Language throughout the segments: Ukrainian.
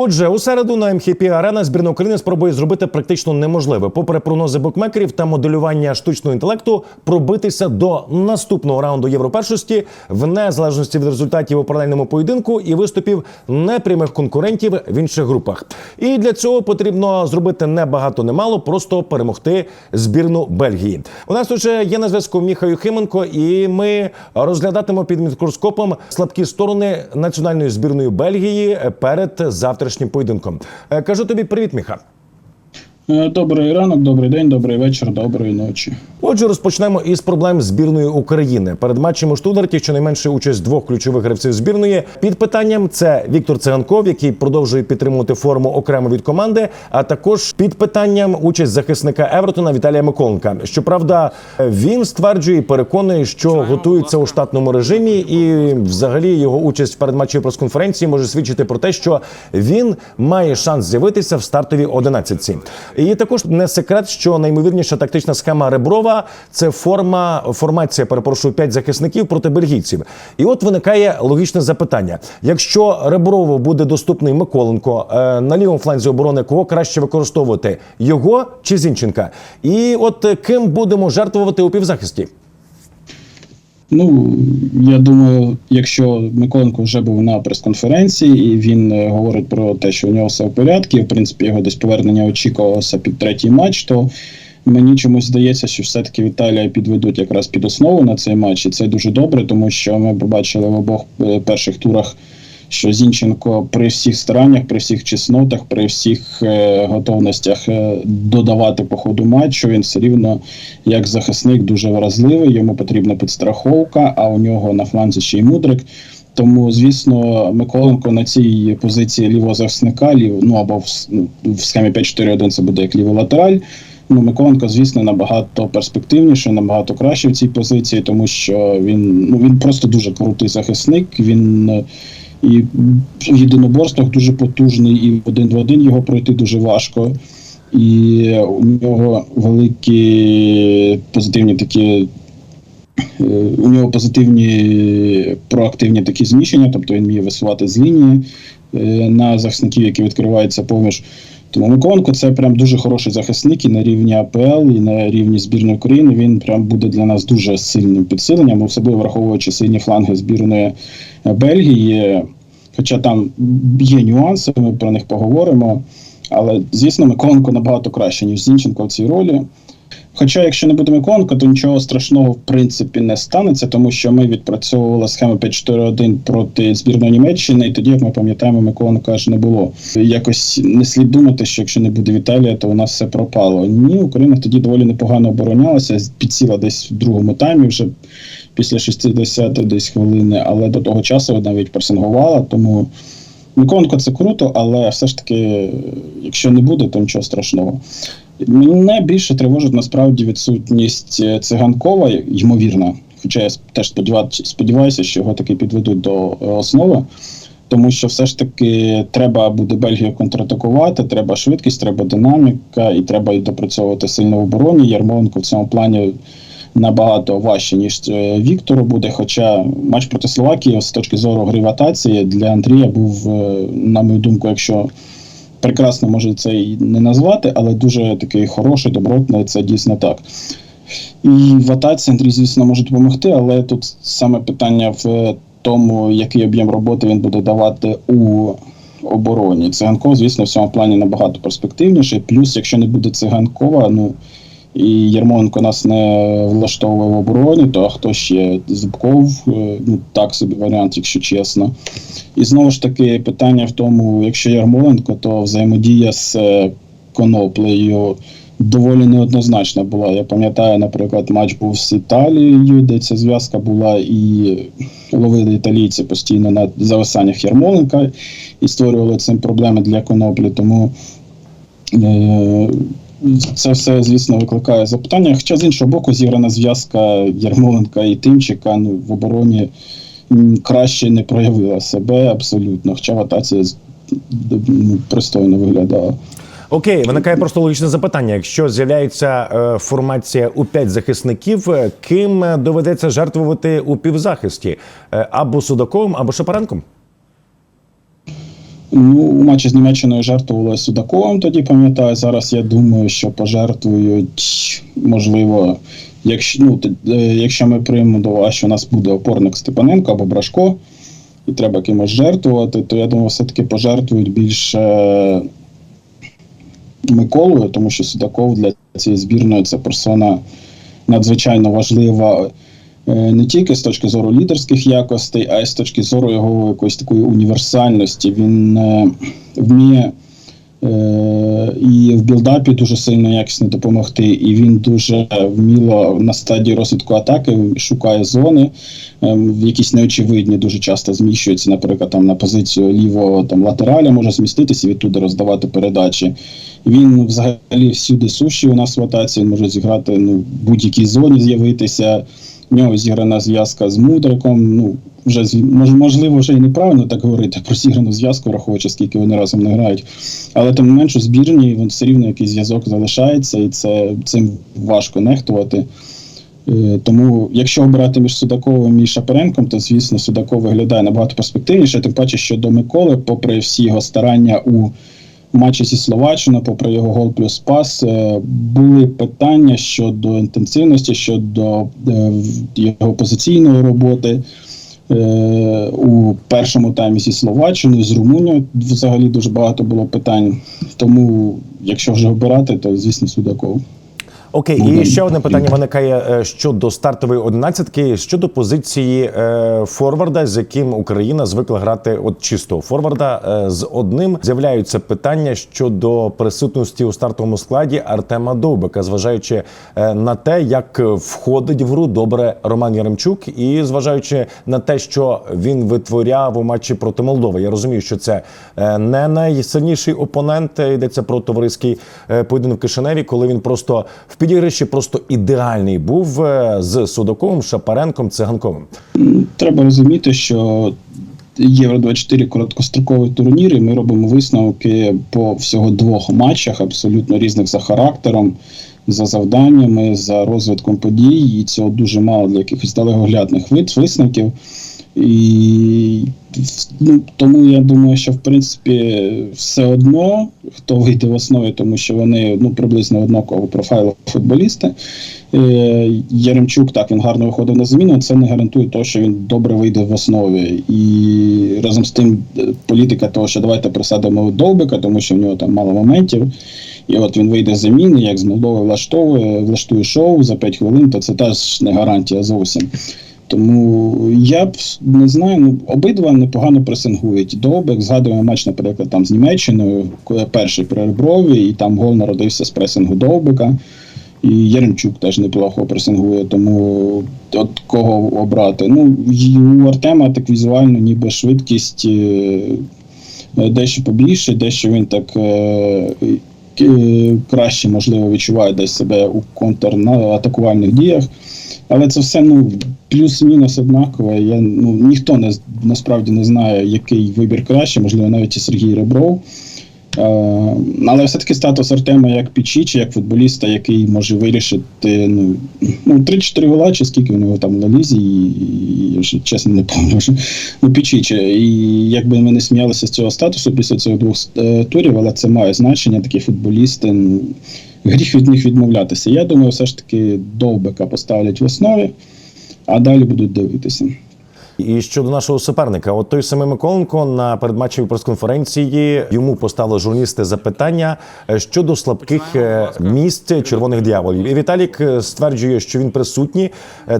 Отже, у середу на МХП Арена збірна України спробує зробити практично неможливе. Попри прогнози букмекерів та моделювання штучного інтелекту, пробитися до наступного раунду європершості в незалежності від результатів у паралельному поєдинку і виступів непрямих конкурентів в інших групах. І для цього потрібно зробити не багато, не просто перемогти збірну Бельгії. У нас уже є на зв'язку Міха Юхименко, і ми розглядатимемо під мікроскопом слабкі сторони національної збірної Бельгії перед завтрашнім поєдинком. Е, Кажу тобі привіт, Міха. Е, Добрий ранок, добрий день, добрий вечір, доброї ночі. Отже, розпочнемо із проблем збірної України. Перед матчем у Штутгарті щонайменше участь двох ключових гравців збірної. Під питанням це Віктор Циганков, який продовжує підтримувати форму окремо від команди. А також під питанням участь захисника Евертона Віталія Миколенка. Щоправда, він стверджує і переконує, що готується у штатному режимі, і взагалі його участь в передматчевій прес-конференції може свідчити про те, що він має шанс з'явитися в стартовій одинадцятці. І також не секрет, що наймовірніша тактична схема Реброва це форма формація, перепрошую, п'ять захисників проти бельгійців. І от виникає логічне запитання: якщо Реброву буде доступний Миколенко е, на лівому фланзі оборони, кого краще використовувати його чи Зінченка? І от е, ким будемо жертвувати у півзахисті? Ну, я думаю, якщо Миколенко вже був на прес-конференції, і він е, говорить про те, що у нього все в порядку, і в принципі його десь повернення очікувалося під третій матч, то мені чомусь здається, що все-таки Віталія підведуть якраз під основу на цей матч, і це дуже добре, тому що ми побачили в обох е, перших турах. Що Зінченко при всіх стараннях, при всіх чеснотах, при всіх е, готовностях е, додавати по ходу матчу, він все рівно як захисник дуже вразливий. Йому потрібна підстраховка, а у нього на фланзі ще й мудрик. Тому, звісно, Миколенко на цій позиції лівого захисника, лів, ну або в, ну, в схемі 5-4-1 це буде як лівий латераль. Ну, Миколенко, звісно, набагато перспективніше, набагато краще в цій позиції, тому що він ну він просто дуже крутий захисник. Він е, і в єдиноборствах дуже потужний, і один в один його пройти дуже важко. І у нього великі позитивні такі. е, У нього позитивні проактивні такі зміщення, тобто він вміє висувати з лінії е, на захисників, які відкриваються поміж. Тому Миколенко це прям дуже хороший захисник і на рівні АПЛ, і на рівні збірної України. Він прям буде для нас дуже сильним підсиленням, особливо враховуючи сильні фланги збірної е, Бельгії. Хоча там є нюанси, ми про них поговоримо. Але, звісно, Миколенко набагато краще, ніж Зінченко в цій ролі. Хоча, якщо не буде Миколенко, то нічого страшного в принципі не станеться, тому що ми відпрацьовували схему 5-4-1 проти збірної Німеччини, і тоді, як ми пам'ятаємо, Миколенка аж не було. Якось не слід думати, що якщо не буде Віталія, то у нас все пропало. Ні, Україна тоді доволі непогано оборонялася, підсіла десь в другому таймі вже після 60 десь хвилини, але до того часу навіть пресингувала, тому. Миколенко це круто, але все ж таки, якщо не буде, то нічого страшного. Мене більше тривожить насправді відсутність е, циганкова, ймовірно. Хоча я теж сподіваюся, що його таки підведуть до е, основи. Тому що все ж таки треба буде Бельгію контратакувати, треба швидкість, треба динаміка, і треба і допрацьовувати сильно в обороні. Ярмоленко в цьому плані набагато важче, ніж е, Віктору буде. Хоча матч проти Словакії з точки зору гри для Андрія був, на мою думку, якщо прекрасно може це і не назвати, але дуже такий хороший, добротний, це дійсно так. І в атаці Андрій, звісно, може допомогти, але тут саме питання в тому, який об'єм роботи він буде давати у обороні. Циганков, звісно, в цьому плані набагато перспективніший. Плюс, якщо не буде циганкова, ну і Єрмоленко нас не влаштовує в обороні, то хто ще Зубков, е, ну так собі варіант, якщо чесно. І знову ж таки питання в тому, якщо Ярмоленко, то взаємодія з е, коноплею доволі неоднозначна була. Я пам'ятаю, наприклад, матч був з Італією, де ця зв'язка була, і ловили італійці постійно на зависаннях Ярмоленка і створювали цим проблеми для коноплі. Тому е, це все, звісно, викликає запитання. Хоча з іншого боку, зіграна зв'язка Ярмоленка і Тимчика ну, в обороні краще не проявила себе абсолютно, хоча в атаці ну, пристойно виглядала. Окей, виникає просто логічне запитання. Якщо з'являється е, формація у п'ять захисників, е, ким е, доведеться жертвувати у півзахисті? Або Судаковим, або Шапаренком? Ну, у матчі з Німеччиною жертвували Судаковим, тоді пам'ятаю. Зараз я думаю, що пожертвують, можливо, якщо, ну, е, якщо ми приймемо до уваги, що у нас буде опорник Степаненко або Брашко, і треба кимось жертвувати, то я думаю, все-таки пожертвують більше Миколою, тому що Судаков для цієї збірної це персона надзвичайно важлива е, не тільки з точки зору лідерських якостей, а й з точки зору його якоїсь такої універсальності. Він е, вміє е, і в білдапі дуже сильно якісно допомогти, і він дуже вміло на стадії розвитку атаки шукає зони, е, в якісь неочевидні дуже часто зміщується, наприклад, там на позицію лівого там латераля може зміститися і відтуди роздавати передачі. Він взагалі всюди суші у нас в атаці, він може зіграти ну, в будь-якій зоні з'явитися. В нього зіграна зв'язка з мудриком. Ну, вже можливо, вже і неправильно так говорити про зіграну зв'язку, враховуючи, скільки вони разом не грають. Але тим не менш у збірні він все рівно якийсь зв'язок залишається, і це цим важко нехтувати. Е, Тому, якщо обирати між Судаковим і Шапаренком, то звісно Судаков виглядає набагато перспективніше. Тим паче, що до Миколи, попри всі його старання у матчі зі Словаччиною, попри його гол плюс пас, е, були питання щодо інтенсивності, щодо е, його позиційної роботи. Е, У першому таймі зі Словаччиною, з Румунією взагалі дуже багато було питань. Тому, якщо вже обирати, то звісно Судаков. Окей, і ще одне питання виникає е, щодо стартової одинадцятки, щодо позиції е, форварда, з яким Україна звикла грати от чистого форварда. Е, з одним з'являються питання щодо присутності у стартовому складі Артема Довбика, зважаючи е, на те, як входить в гру добре Роман Яремчук, і зважаючи на те, що він витворяв у матчі проти Молдови. Я розумію, що це е, не найсильніший опонент. Йдеться про товариський е, поєдинок в Кишиневі, коли він просто в підігрищі просто ідеальний був е, з Судаковим, Шапаренком, Циганковим. Треба розуміти, що Євро 24 короткостроковий турнір, і ми робимо висновки по всього двох матчах, абсолютно різних за характером, за завданнями, за розвитком подій. І цього дуже мало для якихось далекоглядних висновків. І ну, тому я думаю, що в принципі все одно хто вийде в основі, тому що вони ну приблизно однакового профайлу футболісти. Е, Яремчук так він гарно виходив на заміну, але це не гарантує того, що він добре вийде в основі. І разом з тим е, політика того, що давайте присадимо довбика, тому що в нього там мало моментів. І от він вийде з заміни, як з Молдови влаштовує, влаштує шоу за 5 хвилин, то це теж не гарантія зовсім. Тому я б не знаю, ну обидва непогано пресингують. Довбик, згадуємо матч, наприклад, там з Німеччиною, коли перший при Реброві, і там гол народився з пресингу Довбика. І Яремчук теж неплохо пресингує, тому от кого обрати. Ну, у Артема так візуально, ніби швидкість е, дещо побільше, дещо він так е, е, краще, можливо, відчуває десь себе у контратакувальних діях. Але це все ну, плюс-мінус однакове. Я, ну, ніхто не, насправді не знає, який вибір краще, можливо, навіть і Сергій Ребров. Е, але все-таки статус Артема як Пічічі, як футболіста, який може вирішити ну, ну 3-4 гола, чи скільки у нього там на лізі, і, і я вже чесно не пам'ятаю. Ну, Пічічі. І якби ми не сміялися з цього статусу після цих двох е, турів, але це має значення, такі футболісти. Ну, гріх від них відмовлятися. Я думаю, все ж таки Довбика поставлять в основі, а далі будуть дивитися. І щодо нашого суперника, от той самий Миколенко на передматчевій прес-конференції йому поставили журналісти запитання е, щодо слабких е, місць червоних дияволів. І Віталік е, стверджує, що він присутній.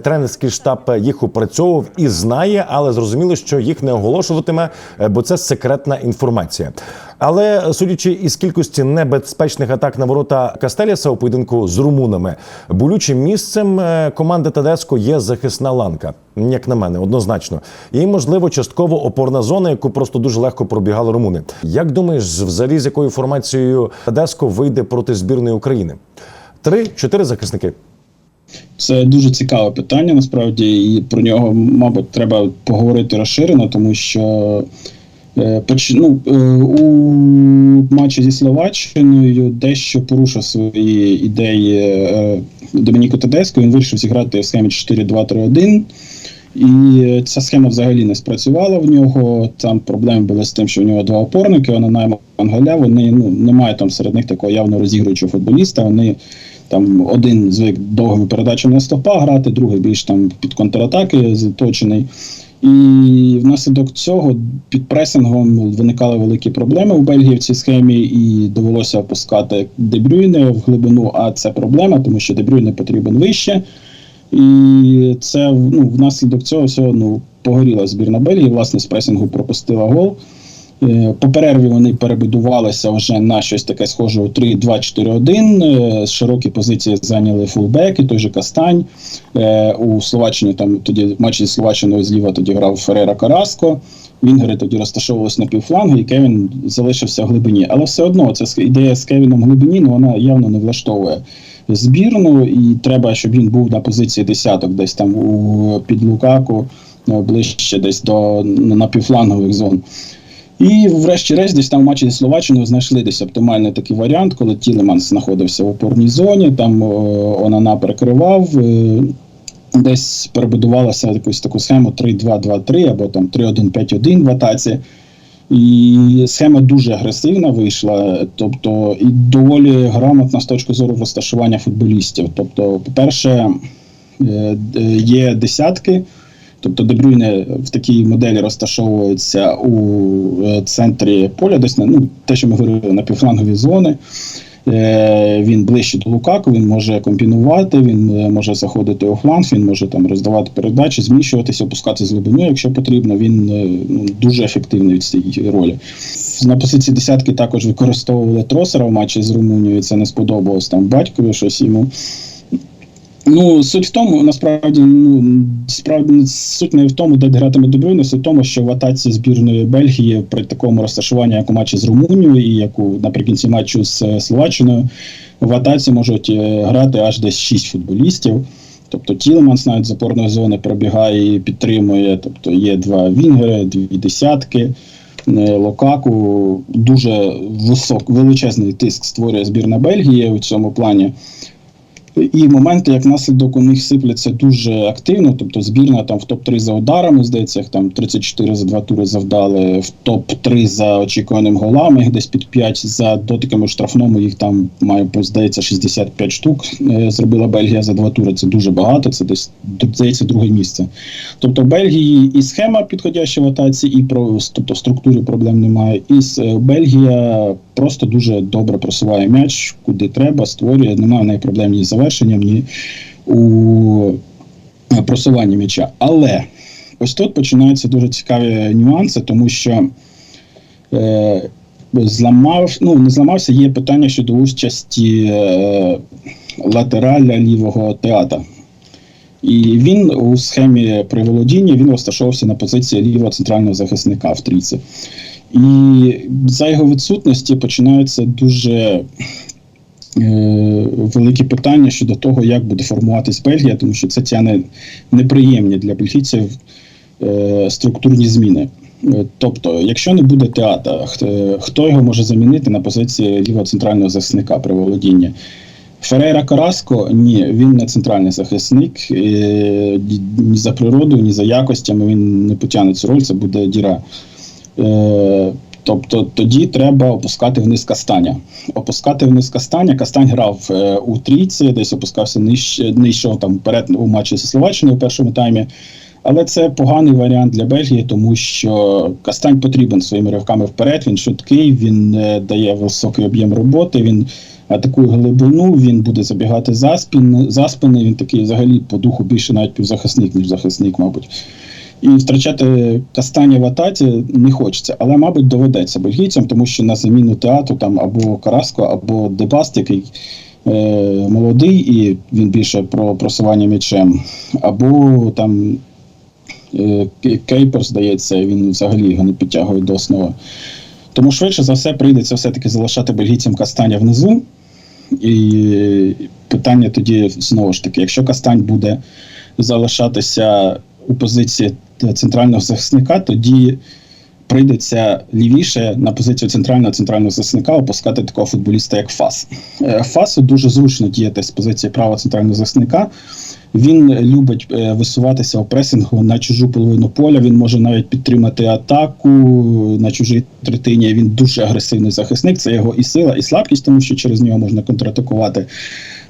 Тренерський штаб їх опрацьовував і знає, але зрозуміло, що їх не оголошуватиме, бо це секретна інформація. Але судячи із кількості небезпечних атак на ворота Кастеліса у поєдинку з румунами, болючим місцем е, команди Тедеско є захисна ланка, як на мене, однозначно. І можливо частково опорна зона, яку просто дуже легко пробігали румуни. Як думаєш, взагалі з якою формацією Тедеско вийде проти збірної України? Три-чотири захисники. Це дуже цікаве питання, насправді, і про нього, мабуть, треба поговорити розширено, тому що ну, е, у матчі зі Словаччиною дещо порушив свої ідеї е, Домініко Тедеско. Він вирішив зіграти в схемі 4-2-3-1. І ця схема взагалі не спрацювала в нього. Там проблеми були з тим, що в нього два опорники, вона найма Ангаля. Вони ну немає там серед них такого явно розігруючого футболіста. Вони там один звик довгими передачами на стопа грати, другий більш там під контратаки заточений. І внаслідок цього під пресингом виникали великі проблеми в Бельгії в цій схемі, і довелося опускати Дебрюйне в глибину. А це проблема, тому що Дебрюйне потрібен вище. І це ну, внаслідок цього всього ну, погоріла збірна Бельгії. Власне, з пресингу пропустила гол. Е, По перерві вони перебудувалися вже на щось таке схоже у 3-2-4-1. Е, Широкі позиції зайняли фулбеки, той же Кастань. Е, У Словаччині там тоді матчі зі Словаччиною зліва тоді грав Ферера Караско. Вінгери тоді розташовувалися на півфлангу, і Кевін залишився в глибині. Але все одно ця ідея з Кевіном в глибині ну, вона явно не влаштовує збірну, і треба, щоб він був на позиції десяток, десь там у під Лукаку, ближче десь до напівфлангових зон. І врешті-решт, десь там в матчі зі Словаччиною знайшли десь оптимальний такий варіант, коли Тілеманс знаходився в опорній зоні, там о, Онана перекривав. е, Десь перебудувалася якусь таку схему 3-2-2-3 або там 3-1-5-1 в атаці. І схема дуже агресивна вийшла, тобто і доволі грамотна з точки зору розташування футболістів. Тобто, по-перше, е, є десятки, тобто Дебрюйне в такій моделі розташовується у е, центрі поля, десь на ну, те, що ми говорили, на півфлангові зони. Е, Він ближче до Лукаку, він може комбінувати, він е, може заходити у фланг, він може там роздавати передачі, зміщуватися, опускати з глибину, якщо потрібно. Він ну, дуже ефективний в цій ролі. На позиції десятки також використовували тросера в матчі з Румунією. Це не сподобалось там батькові щось йому. Ну, суть в тому, насправді, ну справді суть не в тому, де гратиме Дебрюйне, суть в тому, що в атаці збірної Бельгії при такому розташуванні, як у матчі з Румунією, і як наприкінці матчу з е, Словаччиною, в атаці можуть е, грати аж десь 6 футболістів. Тобто Тілеманс навіть з опорної зони пробігає і підтримує. Тобто є два вінгери, дві десятки. Е, Локаку дуже висок, величезний тиск створює збірна Бельгії у цьому плані. І моменти, як наслідок, у них сипляться дуже активно. Тобто збірна там в топ-3 за ударами, здається, їх там 34 за два тури завдали, в топ-3 за очікуваним голами, десь під 5 за дотиками штрафному, їх там має, здається, 65 штук. е, Зробила Бельгія за два тури. Це дуже багато, це десь здається друге місце. Тобто в Бельгії і схема підходяща в атаці, і про тобто структурі проблем немає. І е, Бельгія просто дуже добре просуває м'яч, куди треба, створює. Немає в неї проблем ні з завершенням, ні у е, просуванні м'яча. Але ось тут починаються дуже цікаві нюанси, тому що. Е, Зламав, ну не зламався, є питання щодо участі е, латераля лівого театра. І він у схемі при володінні він розташовувався на позиції лівого центрального захисника в трійці. І за його відсутності починаються дуже е, великі питання щодо того, як буде формуватись Бельгія, тому що це тягне неприємні для бельгійців е, структурні зміни. Е, Тобто, якщо не буде театра, хто, його може замінити на позиції лівого центрального захисника при володінні? Ферейра Караско ні, він не центральний захисник. е, Ні за природою, ні за якостями він не потягне цю роль, це буде діра. Е, Тобто тоді треба опускати вниз кастаня. Опускати вниз кастаня. Кастань грав е, у трійці, десь опускався нижче, нижче там вперед у матчі зі Словаччиною у першому таймі. Але це поганий варіант для Бельгії, тому що Кастань потрібен своїми ривками вперед. Він швидкий, він е, дає високий об'єм роботи. Він атакує глибину, він буде забігати за спін, за спини. Він такий взагалі по духу більше навіть півзахисник, ніж захисник, мабуть. І втрачати Кастаня в атаці не хочеться, але, мабуть, доведеться бельгійцям, тому що на заміну театру там або Караско, або Дебаст, який е, молодий, і він більше про просування м'ячем, або там е, Кейпер, здається, він взагалі його не підтягує до основи. Тому швидше за все прийдеться все-таки залишати бельгійцям Кастаня внизу. І питання тоді знову ж таки, якщо Кастань буде залишатися у позиції центрального захисника, тоді прийдеться лівіше на позицію центрального центрального захисника опускати такого футболіста, як Фас. Е, Фасу дуже зручно діяти з позиції правого центрального захисника. Він любить е, висуватися у пресингу на чужу половину поля. Він може навіть підтримати атаку на чужій третині. Він дуже агресивний захисник. Це його і сила, і слабкість, тому що через нього можна контратакувати.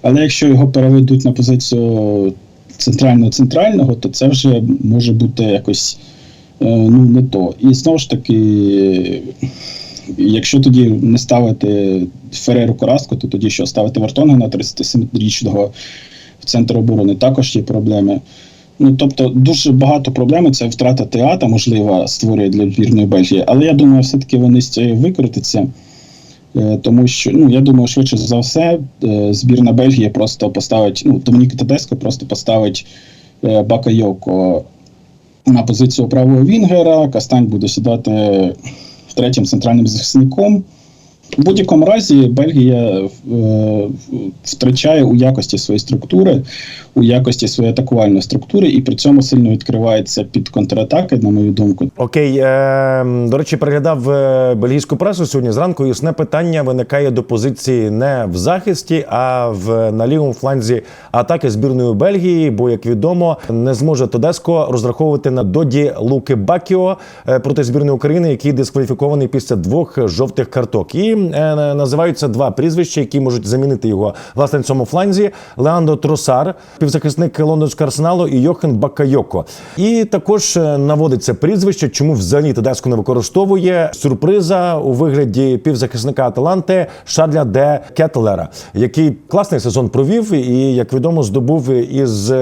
Але якщо його переведуть на позицію центрального центрального, то це вже може бути якось е, ну не то. І знову ж таки, якщо тоді не ставити Фереру Кораско, то тоді що ставити Вартонгена 37-річного в центр оборони також є проблеми. Ну тобто дуже багато проблем. Це втрата теата, можливо, створює для збірної Бельгії, але я думаю, все-таки вони з цією викрутяться. Е, Тому що ну я думаю, швидше за все, е, збірна Бельгії просто поставить. Ну, Домінік Тедеско просто поставить е, Бакайоко на позицію правого Вінгера. Кастань буде сідати третім центральним захисником. В будь-якому разі Бельгія е, втрачає у якості своєї структури, у якості своєї атакувальної структури, і при цьому сильно відкривається під контратаки, на мою думку. Окей, е, до речі, переглядав е, бельгійську пресу сьогодні зранку. і Ясне питання виникає до позиції не в захисті, а в на лівому фланзі атаки збірної Бельгії. Бо, як відомо, не зможе Тодеско розраховувати на доді Луки Бакіо е, проти збірної України, який дискваліфікований після двох жовтих карток. І е, називаються два прізвища, які можуть замінити його власне на цьому фланзі: Леандо Тросар, півзахисник лондонського арсеналу, і Йохен Бакайоко. І також е, наводиться прізвище, чому взагалі Тедеско не використовує сюрприза у вигляді півзахисника Аталанти Шарля де Кетлера, який класний сезон провів і, як відомо, здобув із.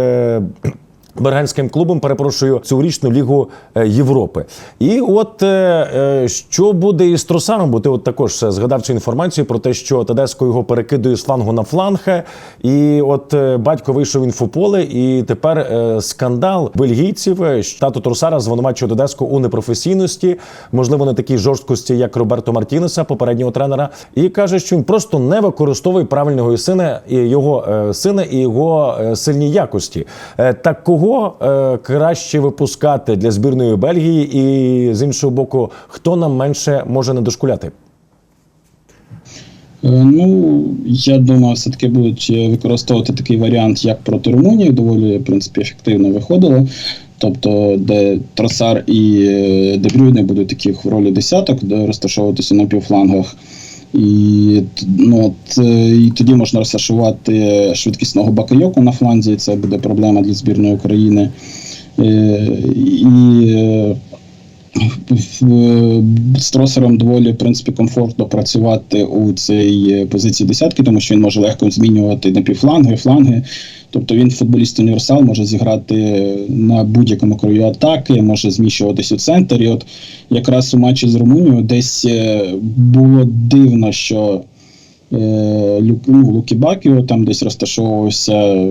Бергенським клубом перепрошую цьогорічну лігу е, Європи. І от е, е, що буде із Тросаром? Бо ти от також згадав цю інформацію про те, що Тедеско його перекидує з флангу на фланг. І от батько вийшов в інфополе, і тепер скандал бельгійців. Тато Тросара звинувачує Тедеско у непрофесійності, можливо, не такій жорсткості, як Роберто Мартінеса, попереднього тренера, і каже, що він просто не використовує правильного сина і його сина і його сильні якості. Так кого е, краще випускати для збірної Бельгії, і з іншого боку, хто нам менше може не дошкуляти? Е, Ну, я думаю, все-таки будуть е, використовувати такий варіант, як проти Румунії, доволі в принципі ефективно виходило. Тобто, де Тросар і е, Дебрюйне будуть такі в ролі десяток, де розташовуватися на півфлангах. І, ну, от, е, і тоді можна розташувати швидкісного Бакайоку на фланзі, це буде проблема для збірної України. Е, І е, з тросером доволі в принципі комфортно працювати у цій позиції десятки, тому що він може легко змінювати на півфланги, фланги. Тобто він футболіст універсал може зіграти на будь-якому краю атаки, може зміщуватись у центр. І от якраз у матчі з Румунією десь е, було дивно, що е, ну, Лукі Бакіо там десь розташовувався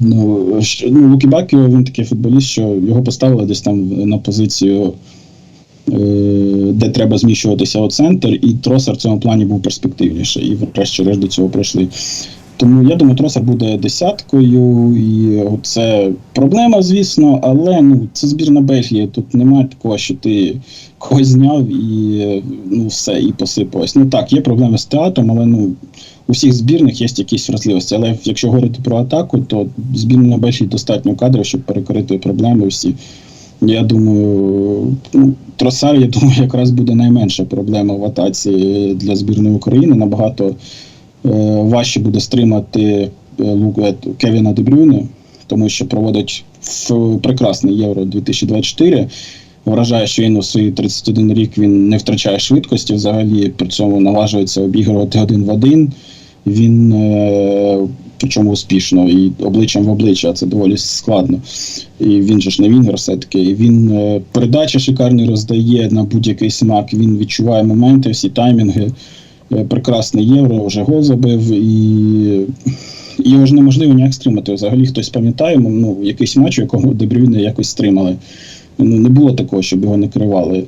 Ну, ну Лукі Бакіо, він такий футболіст, що його поставили десь там на позицію, е, де треба зміщуватися у центр, і Тросар в цьому плані був перспективніший, і врешті-решт до цього прийшли. Тому я думаю, Тросар буде десяткою, і це проблема, звісно, але ну, це збірна Бельгії. Тут немає такого, що ти когось зняв і ну, все, і посипалось. Ну так, є проблеми з театром, але ну, у всіх збірних є якісь вразливості. Але якщо говорити про атаку, то збірна Бельгії достатньо кадрів, щоб перекрити проблеми всі. Я думаю, ну, Тросар, я думаю, якраз буде найменша проблема в атаці для збірної України. Набагато важче буде стримати е, е, Кевіна Дебрюйне, тому що проводить прекрасний Євро 2024. Вражає, що він у свої 31 рік він не втрачає швидкості, взагалі при цьому наважується обігрувати один в один. Він е, причому успішно і обличчям в обличчя це доволі складно. І він же ж не вінгер все-таки. Він е, передачі шикарні роздає на будь-який смак. Він відчуває моменти, всі таймінги. Е, прекрасний євро, вже гол забив, і його ж неможливо ніяк стримати. Взагалі хтось пам'ятає, ну, якийсь матч, у якому Дебрюйне якось стримали. Ну, не було такого, щоб його не кривали.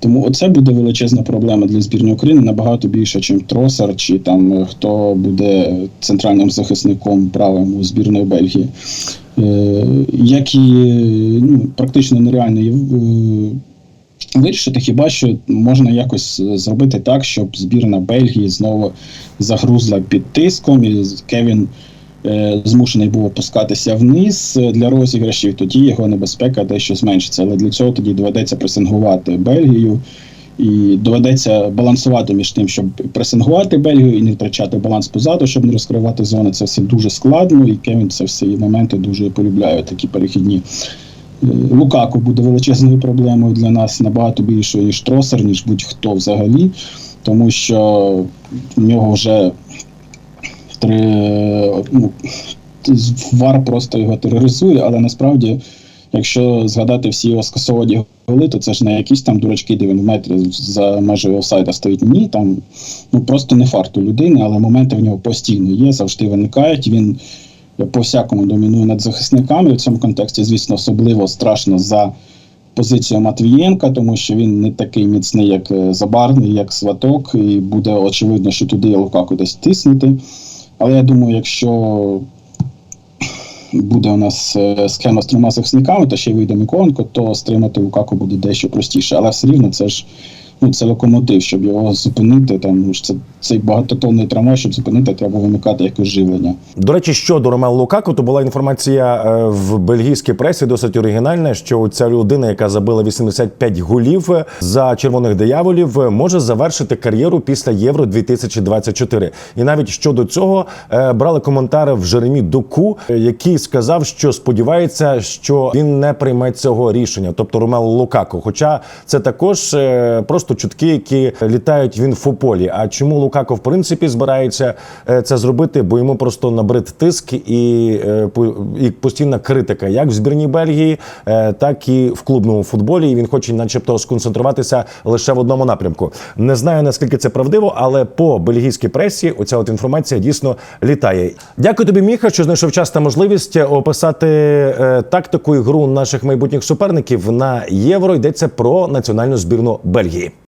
Тому оце буде величезна проблема для збірної України набагато більше, ніж Тросар, чи там е, хто буде центральним захисником правим у збірної Бельгії. Е, як і ну, практично нереально вирішити, хіба що можна якось е, зробити так, щоб збірна Бельгії знову загрузла під тиском, і Кевін е, змушений був опускатися вниз е, для розіграшів, тоді його небезпека дещо зменшиться. Але для цього тоді доведеться пресингувати Бельгію. І доведеться балансувати між тим, щоб пресингувати Бельгію і не втрачати баланс позаду, щоб не розкривати зони. Це все дуже складно, і Кевін це всі моменти дуже полюбляє, такі перехідні. Лукаку буде величезною проблемою для нас набагато більшою, ніж Тросер, ніж будь-хто взагалі, тому що в нього вже три, ну, вар просто його тероризує, але насправді, якщо згадати всі його скасовані голи, то це ж не якісь там дурачки, де він в метрі за межею офсайда стоїть. Ні, там ну просто не фарт у людини, але моменти в нього постійно є, завжди виникають. Він по всякому домінує над захисниками. В цьому контексті, звісно, особливо страшно за позицію Матвієнка, тому що він не такий міцний, як е, Забарний, як Сваток, і буде очевидно, що туди Лукаку десь тиснути. Але я думаю, якщо буде у нас е, схема з трьома захисниками, та ще й вийде Миколенко, то стримати Лукаку буде дещо простіше. Але все рівно це ж ну, це локомотив, щоб його зупинити. Там ж це цей багатотонний трамвай, щоб зупинити, треба вимикати якось живлення. До речі, щодо Ромелу Лукаку, то була інформація е, в бельгійській пресі досить оригінальна, що ця людина, яка забила 85 голів е, за червоних дияволів, е, може завершити кар'єру після Євро 2024. І навіть щодо цього брали коментари в Жеремі Доку, е, який сказав, що сподівається, що він не прийме цього рішення, тобто Ромелу Лукаку. Хоча це також е, просто чутки, які літають в інфополі. А чому Лукако в принципі збирається е, це зробити? Бо йому просто набрид тиск і, е, і постійна критика, як в збірній Бельгії, е, так і в клубному футболі. І він хоче, начебто, сконцентруватися лише в одному напрямку. Не знаю наскільки це правдиво, але по бельгійській пресі оця от інформація дійсно літає. Дякую тобі, Міха, що знайшов час та можливість описати тактику і гру наших майбутніх суперників на євро. Йдеться про національну збірну Бельгії.